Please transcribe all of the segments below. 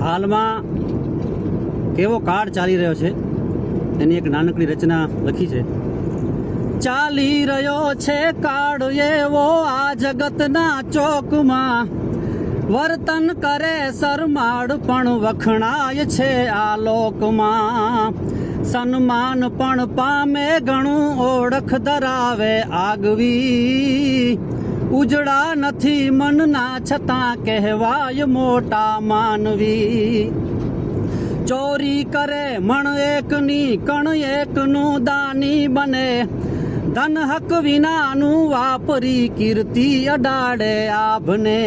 હાલમાં કેવો કાળ ચાલી રહ્યો છે એની એક નાનકડી રચના લખી છે. ચાલી રહ્યો છે કાળ એવો આ જગતના ચોકમાં. વર્તન કરે સરમાળ પણ વખણાય છે આ લોકમાં. સન્માન પણ પામે ઘણું ઓળખ ધરાવે આગવી. ઉજળા નથી મનના છતાં કહેવાય મોટા માનવી. ચોરી કરે મણ એકની, કણ એકનું દાની બને. ધન હક વિનાનું વાપરી કીર્તિ અડાડે આભને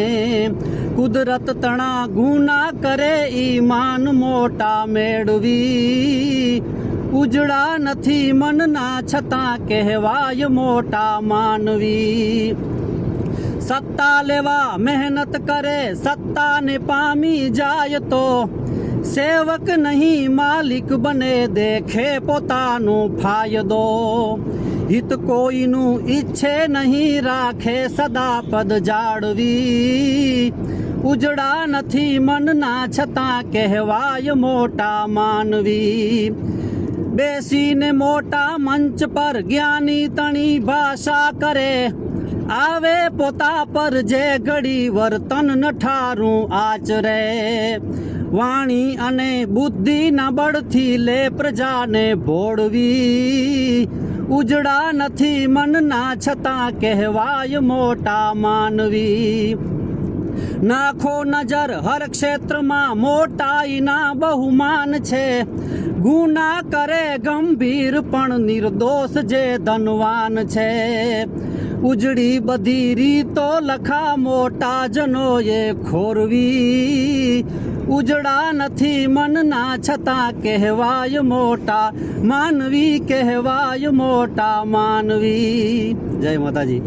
કુદરત તણા ગુના કરે ઈમાન મોટા મેળવી. ઉજળા નથી મનના છતાં કહેવાય મોટા માનવી. સત્તા લેવા મહેનત કરે, સત્તાને પામી જાય તો સેવક નહીં માલિક બને, દેખે પોતાનો ફાયદો. હિત કોઈનું ઈચ્છે નહીં, રાખે સદા પદ જાળવી. ઉજડા નથી મનના છતાં કહેવાય મોટા માનવી. બેસીને મોટા મંચ પર જ્ઞાની તણી ભાષા કરે આવે પોતા પર જે ઘડી વર્તન નઠારું આચરે. વાણી અને બુદ્ધિના બળથી લે પ્રજાને ભોળવી. ઉજડા નથી મનના છતાં કહેવાય મોટા માનવી. નાખો નજર હર ક્ષેત્રમાં મોટાઈના બહુમાન છે. ગુના કરે ગંભીર પણ નિર્દોષ જે ધનવાન છે. ઉજળી બધી રીતો લખા મોટા જનોએ ખોરવી. ઉજળા નથી મનના છતાં કહેવાય મોટા, માનવી કહેવાય મોટા માનવી. જય માતાજી.